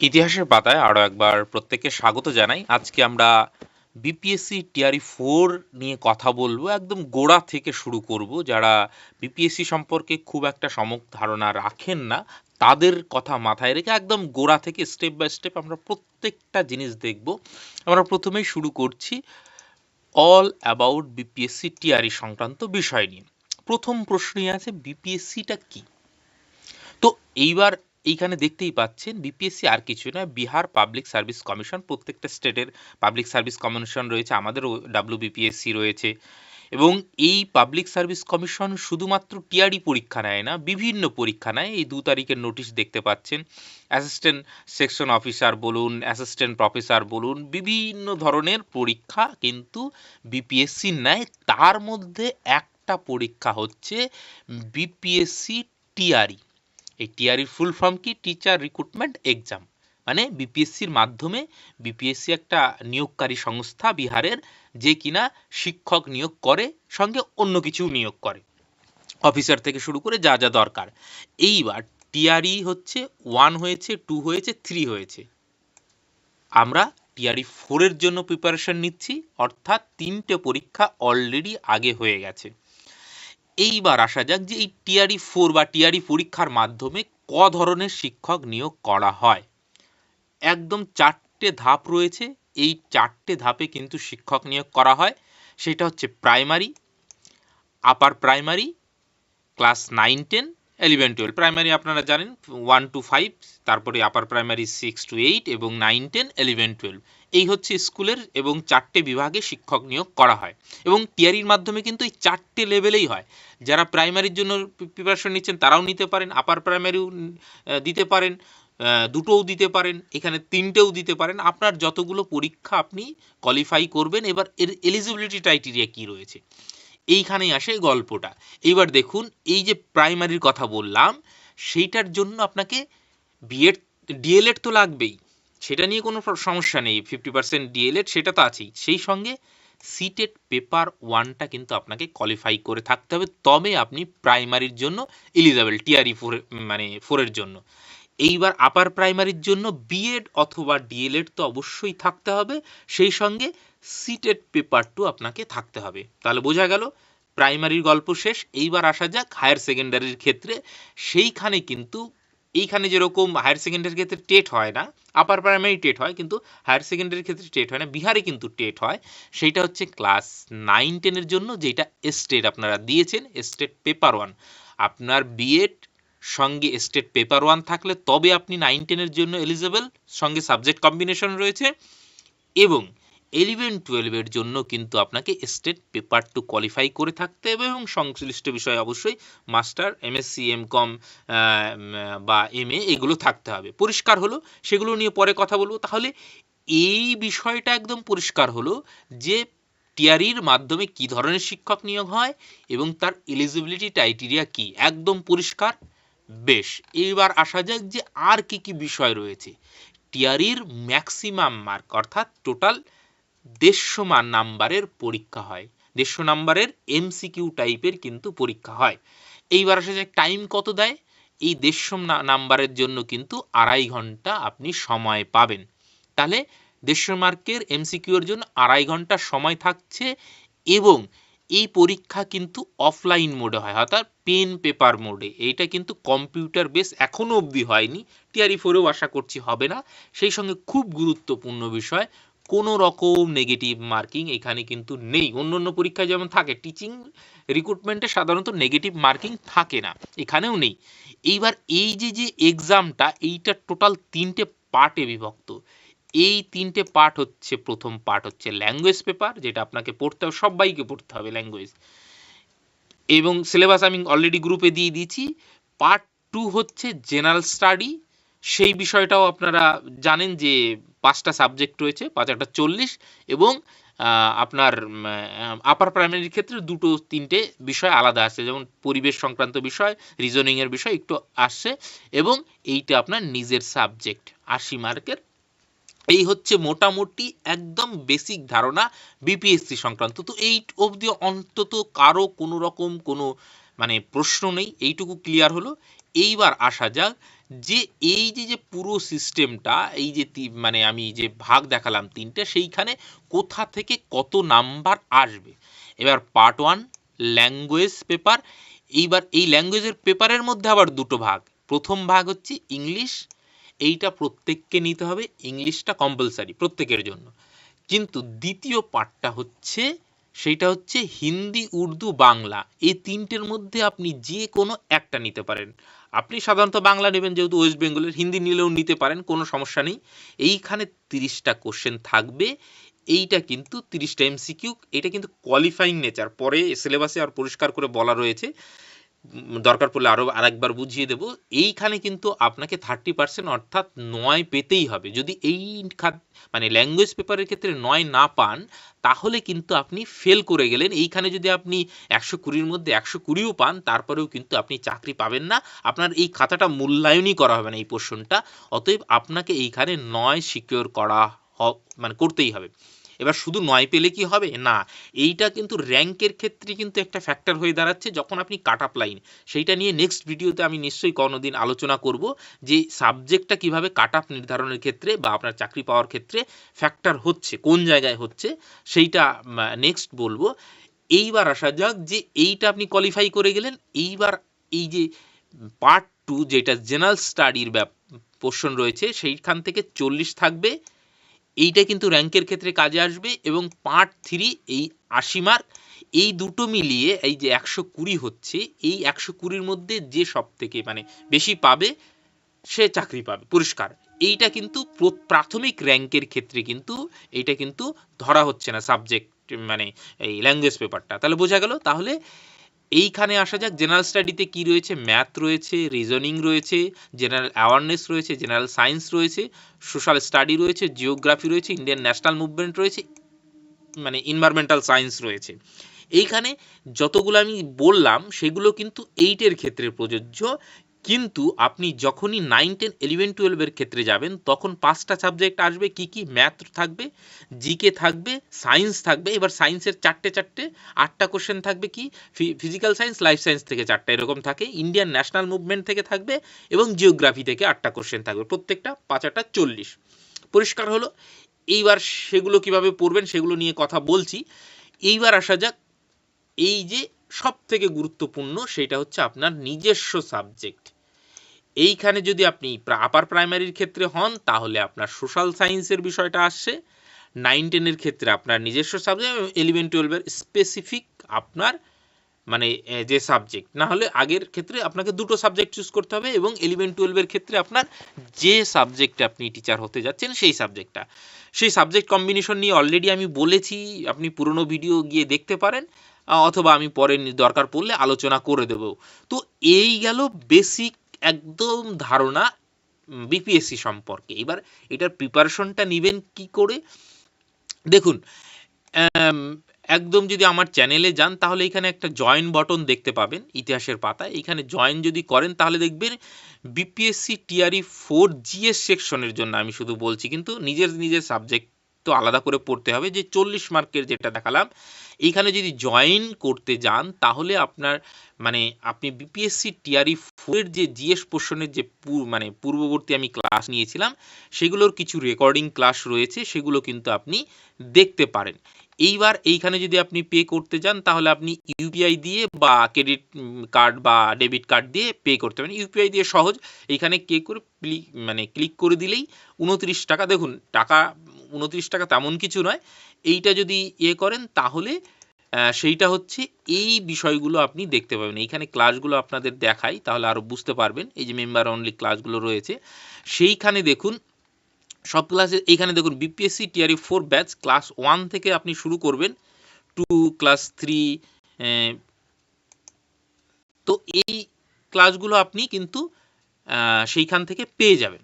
ইতিহাসের পাতায় আরও একবার প্রত্যেককে স্বাগত জানাই। আজকে আমরা বিপিএসসি টিআরই ফোর নিয়ে কথা বলব, একদম গোড়া থেকে শুরু করব। যারা বিপিএসসি সম্পর্কে খুব একটা সমক ধারণা রাখেন না, তাদের কথা মাথায় রেখে একদম গোড়া থেকে স্টেপ বাই স্টেপ আমরা প্রত্যেকটা জিনিস দেখব। আমরা প্রথমেই শুরু করছি অল অ্যাবাউট বিপিএসসি টিআরই সংক্রান্ত বিষয় নিয়ে। প্রথম প্রশ্নই আছে বিপিএসসিটা কি? তো এইবার এইখানে দেখতেই পাচ্ছেন বিপিএসসি আর কিছু নয়, বিহার পাবলিক সার্ভিস কমিশন প্রত্যেকটা স্টেটের পাবলিক সার্ভিস কমিশন রয়েছে, আমাদেরও ডাব্লিউ বিপিএসসি রয়েছে। এবং এই পাবলিক সার্ভিস কমিশন শুধুমাত্র টিআরই পরীক্ষা নেয় না, বিভিন্ন পরীক্ষা নেয়। এই দু তারিখের নোটিশ দেখতে পাচ্ছেন। অ্যাসিস্ট্যান্ট সেকশন অফিসার বলুন অ্যাসিস্ট্যান্ট প্রফেসর বলুন, বিভিন্ন ধরনের পরীক্ষা কিন্তু বিপিএসসি নেয়। তার মধ্যে একটা পরীক্ষা হচ্ছে বিপিএসসি টিআরই এই টিআরইর ফুল ফর্ম কি? টিচার রিক্রুটমেন্ট এক্সাম মানে বিপিএসসির মাধ্যমে বিপিএসসি একটা নিয়োগকারী সংস্থা বিহারের যে কিনা শিক্ষক নিয়োগ করে, সঙ্গে অন্য কিছু নিয়োগ করে। অফিসার থেকে শুরু করে যা যা দরকার। এইবার টিআরই হচ্ছে ওয়ান হয়েছে টু হয়েছে থ্রি হয়েছে। আমরা টিআরই ফোরের জন্য প্রিপারেশন নিচ্ছি, অর্থাৎ তিনটে পরীক্ষা অলরেডি আগে হয়ে গেছে। এইবার আসা যাক যে এই টিআরই ফোর বা টিআরই পরীক্ষার মাধ্যমে ক ধরনের শিক্ষক নিয়োগ করা হয়। একদম চারটে ধাপ রয়েছে, এই চারটে ধাপে কিন্তু শিক্ষক নিয়োগ করা হয়। সেটা হচ্ছে primary upper primary class nine ten eleven twelve primary আপনারা জানেন ওয়ান টু ফাইভ তারপরে upper primary six to eight এবং নাইন টেন এলিভেন টুয়েলভ এই হচ্ছে স্কুলের এবং চারটে বিভাগে শিক্ষক নিয়োগ করা হয়। এবং টিয়ারির মাধ্যমে কিন্তু এই চারটে লেভেলেই হয়। যারা প্রাইমারির জন্য প্রিপারেশন নিচ্ছেন, তারাও নিতে পারেন আপার প্রাইমারিও দিতে পারেন দুটোও দিতে পারেন, এখানে তিনটেও দিতে পারেন। আপনার যতগুলো পরীক্ষা আপনি কোয়ালিফাই করবেন, এবার এর এলিজিবিলিটি ক্রাইটেরিয়া কী রয়েছে? এইখানেই আসে গল্পটা। এইবার দেখুন, এই যে প্রাইমারির কথা বললাম, সেইটার জন্য আপনাকে বিএড ডিএলএড তো লাগবেই। সেটা নিয়ে কোনো সমস্যা নেই। ফিফটি পার্সেন্ট ডিএলএড সেটা তো আছেই। সেই সঙ্গে সিটেড পেপার ওয়ানটা কিন্তু আপনাকে কোয়ালিফাই করে থাকতে হবে। তবে আপনি প্রাইমারির জন্য এলিজেবল টিআরই ফোর মানে ফোরের জন্য। এইবার আপার প্রাইমারির জন্য বিএড অথবা ডিএলএড তো অবশ্যই থাকতে হবে। সেই সঙ্গে সিটেড পেপার টু আপনাকে থাকতে হবে। তাহলে বোঝা গেল প্রাইমারির গল্প শেষ, এইবার আসা যাক হায়ার সেকেন্ডারির ক্ষেত্রে। সেইখানে কিন্তু, এইখানে যেরকম হায়ার সেকেন্ডারির ক্ষেত্রে টেট হয় না আপার প্রাইমারি টেট হয়, কিন্তু হায়ার সেকেন্ডারির ক্ষেত্রে টেট হয় না, বিহারে কিন্তু টেট হয়। সেইটা হচ্ছে ক্লাস নাইন টেনের জন্য যেটা স্টেট আপনারা দিয়েছেন স্টেট পেপার ওয়ান আপনার বিএড সঙ্গে স্টেট পেপার ওয়ান থাকলে তবে আপনি নাইন টেনের জন্য এলিজেবল সঙ্গে সাবজেক্ট কম্বিনেশন রয়েছে। এবং ইলেভেন টুয়েলভের জন্য কিন্তু আপনাকে স্টেট পেপার টু কোয়ালিফাই করে থাকতে হবে এবং সংশ্লিষ্ট বিষয়ে অবশ্যই মাস্টার এমএসসি এম কম বা এম এগুলো থাকতে হবে। পরিষ্কার হলো, সেগুলো নিয়ে পরে কথা বলব। তাহলে এই বিষয়টা একদম পরিষ্কার হলো যে টিআরির মাধ্যমে কি ধরনের শিক্ষক নিয়োগ হয় এবং তার এলিজিবিলিটি ক্রাইটেরিয়া কি। একদম পরিষ্কার? বেশ, এইবার আসা যাক যে আর কি কি বিষয় রয়েছে। টিআরির ম্যাক্সিমাম মার্ক অর্থাৎ টোটাল দেড়শো নাম্বারের পরীক্ষা হয়। দেড়শো নাম্বারের এমসিকিউ টাইপের কিন্তু পরীক্ষা হয়। এইবার আসে যাক টাইম কত দেয়? এই দেড়শো নাম্বারের জন্য কিন্তু আড়াই ঘণ্টা আপনি সময় পাবেন। তাহলে দেড়শো মার্কের এমসিকিউর জন্য আড়াই ঘণ্টা সময় থাকছে এবং এই পরীক্ষা কিন্তু অফলাইন মোডে হয়, অর্থাৎ পেন পেপার মোডে এইটা কিন্তু কম্পিউটার বেস এখনও অবধি হয়নি। টিআরই ফোরেও আশা করছি হবে না। সেই সঙ্গে খুব গুরুত্বপূর্ণ বিষয় কোনো রকম নেগেটিভ মার্কিং এখানে কিন্তু নেই। অন্য অন্য পরীক্ষায় যেমন থাকে টিচিং রিক্রুটমেন্টে সাধারণত নেগেটিভ মার্কিং থাকে না, এখানেও নেই। এইবার এই যে যে এক্সামটা এইটা টোটাল তিনটে পার্টে বিভক্ত। এই তিনটে পার্ট হচ্ছে, প্রথম পার্ট হচ্ছে ল্যাঙ্গুয়েজ পেপার যেটা আপনাকে পড়তে হবে, সবাইকে পড়তে হবে ল্যাঙ্গুয়েজ এবং সিলেবাস আমি অলরেডি গ্রুপে দিয়ে দিয়েছি। পার্ট টু হচ্ছে জেনারেল স্টাডি সেই বিষয়টাও আপনারা জানেন যে পাঁচটা সাবজেক্ট রয়েছে পাঁচ একটা চল্লিশ এবং আপনার আপার প্রাইমারির ক্ষেত্রে দুটো তিনটে বিষয় আলাদা আসছে যেমন পরিবেশ সংক্রান্ত বিষয় রিজনিংয়ের বিষয় একটু আসছে এবং এইটা আপনার নিজের সাবজেক্ট আশি মার্কের। এই হচ্ছে মোটামুটি একদম বেসিক ধারণা বিপিএসসি সংক্রান্ত। তো এই অবধি অন্তত কারও কোনো রকম কোনো মানে প্রশ্ন নেই, এইটুকু ক্লিয়ার হলো। এইবার আসা যাক যে এই যে যে পুরো সিস্টেমটা এই যে মানে আমি যে ভাগ দেখালাম তিনটে, সেইখানে কোথা থেকে কত নাম্বার আসবে? এবার পার্ট ওয়ান ল্যাঙ্গুয়েজ পেপার এইবার এই ল্যাঙ্গুয়েজের পেপারের মধ্যে আবার দুটো ভাগ। প্রথম ভাগ হচ্ছে ইংলিশ এইটা প্রত্যেককে নিতে হবে ইংলিশটা কম্পালসারি প্রত্যেকের জন্য। কিন্তু দ্বিতীয় পার্টটা হচ্ছে, সেইটা হচ্ছে হিন্দি, উর্দু, বাংলা। এই তিনটের মধ্যে আপনি যে কোনো একটা নিতে পারেন। আপনি সাধারণত বাংলা নেবেন যেহেতু ওয়েস্ট বেঙ্গলের, হিন্দি নিলেও নিতে পারেন, কোনো সমস্যা নেই। এইখানে তিরিশটা কোশ্চেন থাকবে। এইটা কিন্তু তিরিশটা এমসিকিউ, এটা কিন্তু কোয়ালিফাইং নেচার পরে সিলেবাসে আর পরিষ্কার করে বলা রয়েছে। দরকার পড়লে আরও আরেকবার বুঝিয়ে দেব। এইখানে কিন্তু আপনাকে থার্টি পার্সেন্ট অর্থাৎ নয় পেতেই হবে। যদি এই খাত মানে ল্যাঙ্গুয়েজ পেপারের ক্ষেত্রে নয় না পান, তাহলে কিন্তু আপনি ফেল করে গেলেন। এইখানে যদি আপনি একশো কুড়ির মধ্যে একশো কুড়িও পান, তারপরেও কিন্তু আপনি চাকরি পাবেন না। আপনার এই খাতাটা মূল্যায়নই করা হবে না এই পোর্শনটা অতএব আপনাকে এইখানে নয় সিকিওর করা মানে করতেই হবে। এবার শুধু নয় পেলে কি হবে? না, এইটা কিন্তু র্যাঙ্কের ক্ষেত্রে কিন্তু একটা ফ্যাক্টর হয়ে দাঁড়াচ্ছে যখন আপনি কাট আপ লাইন সেইটা নিয়ে নেক্সট ভিডিওতে আমি নিশ্চয়ই কোনোদিন আলোচনা করব যে সাবজেক্টটা কীভাবে কাট আপ নির্ধারণের ক্ষেত্রে বা আপনার চাকরি পাওয়ার ক্ষেত্রে ফ্যাক্টর হচ্ছে, কোন জায়গায় হচ্ছে, সেইটা নেক্সট বলব। এইবার আসা যাক যে এইটা আপনি কোয়ালিফাই করে গেলেন। এইবার এই যে পার্ট টু যেটা জেনারেল স্টাডির ব্যাপ পোর্শন রয়েছে, সেইখান থেকে চল্লিশ থাকবে। এইটা কিন্তু র্যাঙ্কের ক্ষেত্রে কাজে আসবে এবং পার্ট থ্রি এই আশি মার্ক, এই দুটো মিলিয়ে এই যে একশো কুড়ি হচ্ছে, এই একশো কুড়ির মধ্যে যে সব থেকে মানে বেশি পাবে, সে চাকরি পাবে, পুরস্কার। এইটা কিন্তু প্রাথমিক র্যাঙ্কের ক্ষেত্রে কিন্তু এইটা কিন্তু ধরা হচ্ছে না সাবজেক্ট মানে এই ল্যাঙ্গুয়েজ পেপারটা তাহলে বোঝা গেল? তাহলে এইখানে আসা যাক জেনারেল স্টাডিতে কি রয়েছে? ম্যাথ রয়েছে রিজনিং রয়েছে জেনারেল অ্যাওয়ারনেস রয়েছে জেনারেল সায়েন্স রয়েছে সোশ্যাল স্টাডি রয়েছে জিওগ্রাফি রয়েছে ইন্ডিয়ান ন্যাশনাল মুভমেন্ট রয়েছে মানে ইনভারমেন্টাল সায়েন্স রয়েছে। এইখানে যতগুলো আমি বললাম, সেগুলো কিন্তু এইটের ক্ষেত্রে প্রযোজ্য। কিন্তু আপনি যখনই নাইন টেন ইলেভেন টুয়েলভের ক্ষেত্রে যাবেন, তখন পাঁচটা সাবজেক্ট আসবে, কি কি? ম্যাথ থাকবে জিকে থাকবে সায়েন্স থাকবে, এবার সায়েন্সের চারটে চারটে, আটটা কোশ্চেন থাকবে কি? ফিজিক্যাল সায়েন্স লাইফ সায়েন্স থেকে চারটা এরকম থাকে ইন্ডিয়ান ন্যাশনাল মুভমেন্ট থেকে থাকবে, এবং জিওগ্রাফি থেকে আটটা কোশ্চেন থাকবে, প্রত্যেকটা পাঁচ, আটটা, চল্লিশ। পরিষ্কার হলো, এইবার সেগুলো কীভাবে পড়বেন সেগুলো নিয়ে কথা বলছি। এইবার আসা যাক, এই যে সব থেকে গুরুত্বপূর্ণ সেটা হচ্ছে আপনার নিজস্ব সাবজেক্ট এইখানে যদি আপনি আপার প্রাইমারির ক্ষেত্রে হন, তাহলে আপনার সোশ্যাল সায়েন্সের বিষয়টা আসছে। নাইন টেনের ক্ষেত্রে আপনার নিজস্ব সাবজেক্ট এবং ইলেভেন টুয়েলভের স্পেসিফিক আপনার মানে যে সাবজেক্ট না হলে আগের ক্ষেত্রে আপনাকে দুটো সাবজেক্ট চুজ করতে হবে এবং ইলেভেন টুয়েলভের ক্ষেত্রে আপনার যে সাবজেক্টে আপনি টিচার হতে যাচ্ছেন সেই সাবজেক্টটা সেই সাবজেক্ট কম্বিনেশন নিয়ে অলরেডি আমি বলেছি, আপনি পুরনো ভিডিও গিয়ে দেখতে পারেন অথবা আমি পরে দরকার পড়লে আলোচনা করে দেব। তো এই গেল বেসিক একদম ধারণা বিপিএসসি সম্পর্কে। এবার এটার প্রিপারেশনটা নেবেন কি করে? দেখুন একদম যদি আমার চ্যানেলে যান, তাহলে এখানে একটা জয়েন বটন দেখতে পাবেন, ইতিহাসের পাতায়। এখানে জয়েন যদি করেন, তাহলে দেখবেন বিপিএসসি টিআরই ফোর জিএস সেকশনের জন্য আমি শুধু বলছি, কিন্তু নিজের নিজের সাবজেক্ট তো আলাদা করে পড়তে হবে যে চল্লিশ মার্কের যেটা দেখালাম, এইখানে যদি জয়েন করতে যান, তাহলে আপনার মানে আপনি বিপিএসসি টিআরই ফোরের যে জিএস পোর্শনের যে মানে পূর্ববর্তী আমি ক্লাস নিয়েছিলাম, সেগুলোর কিছু রেকর্ডিং ক্লাস রয়েছে, সেগুলো কিন্তু আপনি দেখতে পারেন। এইবার এইখানে যদি আপনি পে করতে যান, তাহলে আপনি ইউপিআই দিয়ে বা ক্রেডিট কার্ড বা ডেবিট কার্ড দিয়ে পে করতে পারেন। ইউপিআই দিয়ে সহজ, এইখানে কে করে মানে ক্লিক করে দিলেই উনত্রিশ টাকা, দেখুন, টাকা উনত্রিশ টাকা তেমন কিছু নয়। এইটা যদি ইয়ে করেন, তাহলে সেইটা হচ্ছে এই বিষয়গুলো আপনি দেখতে পাবেন। এইখানে ক্লাসগুলো আপনাদের দেখাই, তাহলে আরও বুঝতে পারবেন। এই যে মেম্বার অনলি ক্লাসগুলো রয়েছে, সেইখানে দেখুন, সব ক্লাসে এইখানে দেখুন BPSC TRE four batch class one থেকে আপনি শুরু করবেন টু ক্লাস থ্রি তো এই ক্লাসগুলো আপনি কিন্তু সেইখান থেকে পেয়ে যাবেন।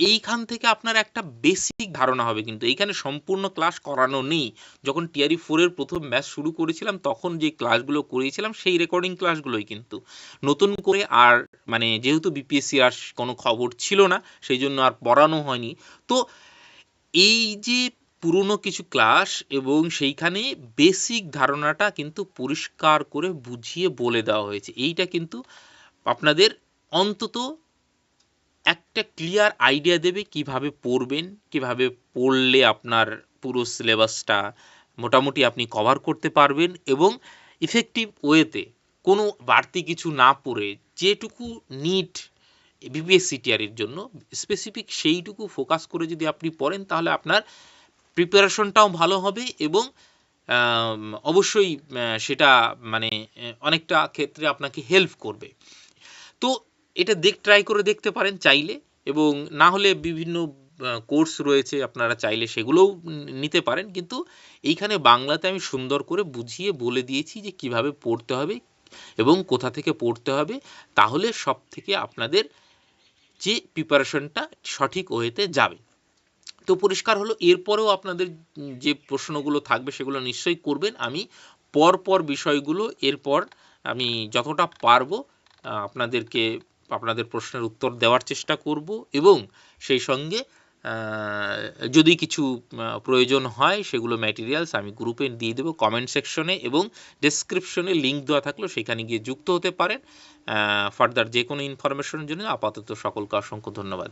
এইখান থেকে আপনার একটা বেসিক ধারণা হবে কিন্তু। এইখানে সম্পূর্ণ ক্লাস করানো নেই। যখন টিআরই ফোরের প্রথম ম্যাচ শুরু করেছিলাম, তখন যে ক্লাসগুলো করিয়েছিলাম, সেই রেকর্ডিং ক্লাসগুলোই কিন্তু। নতুন করে আর মানে যেহেতু বিপিএসসি আর কোনো খবর ছিল না, সেই জন্য আর পড়ানো হয়নি। তো এই যে পুরনো কিছু ক্লাস এবং সেইখানে বেসিক ধারণাটা কিন্তু পরিষ্কার করে বুঝিয়ে বলে দেওয়া হয়েছে। এইটা কিন্তু আপনাদের অন্তত একটা ক্লিয়ার আইডিয়া দেবে কীভাবে পড়বেন, কীভাবে পড়লে আপনার পুরো সিলেবাসটা মোটামুটি আপনি কভার করতে পারবেন এবং ইফেক্টিভ ওয়েতে কোনো বাড়তি কিছু না পড়ে যেটুকু নিট বিপিএসসি টিআরির জন্য স্পেসিফিক সেইটুকু ফোকাস করে যদি আপনি পড়েন তাহলে আপনার প্রিপারেশনটাও ভালো হবে এবং অবশ্যই সেটা মানে অনেকটা ক্ষেত্রে আপনাকে হেল্প করবে। তো এটা দেখ ট্রাই করে দেখতে পারেন চাইলে এবং না হলে বিভিন্ন কোর্স রয়েছে, আপনারা চাইলে সেগুলোও নিতে পারেন। কিন্তু এইখানে বাংলাতে আমি সুন্দর করে বুঝিয়ে বলে দিয়েছি যে কীভাবে পড়তে হবে এবং কোথা থেকে পড়তে হবে। তাহলে সব থেকে আপনাদের যে প্রিপারেশনটা সঠিক ওয়েতে যাবে। তো পরিষ্কার হলো, এরপরেও আপনাদের যে প্রশ্নগুলো থাকবে সেগুলো নিশ্চয়ই করবেন। আমি পর পর বিষয়গুলো এরপর আমি যতটা পারব আপনাদেরকে আপনাদের প্রশ্নের উত্তর দেওয়ার চেষ্টা করব এবং সেই সঙ্গে যদি কিছু প্রয়োজন হয় সেগুলো ম্যাটেরিয়ালস আমি গ্রুপে দিয়ে দেবো কমেন্ট সেকশনে এবং ডেসক্রিপশনে লিঙ্ক দেওয়া থাকল সেখানে গিয়ে যুক্ত হতে পারেন। ফার্দার যে কোনো ইনফরমেশনের জন্য আপাতত সকলকে অসংখ্য ধন্যবাদ।